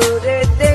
সাগরেতে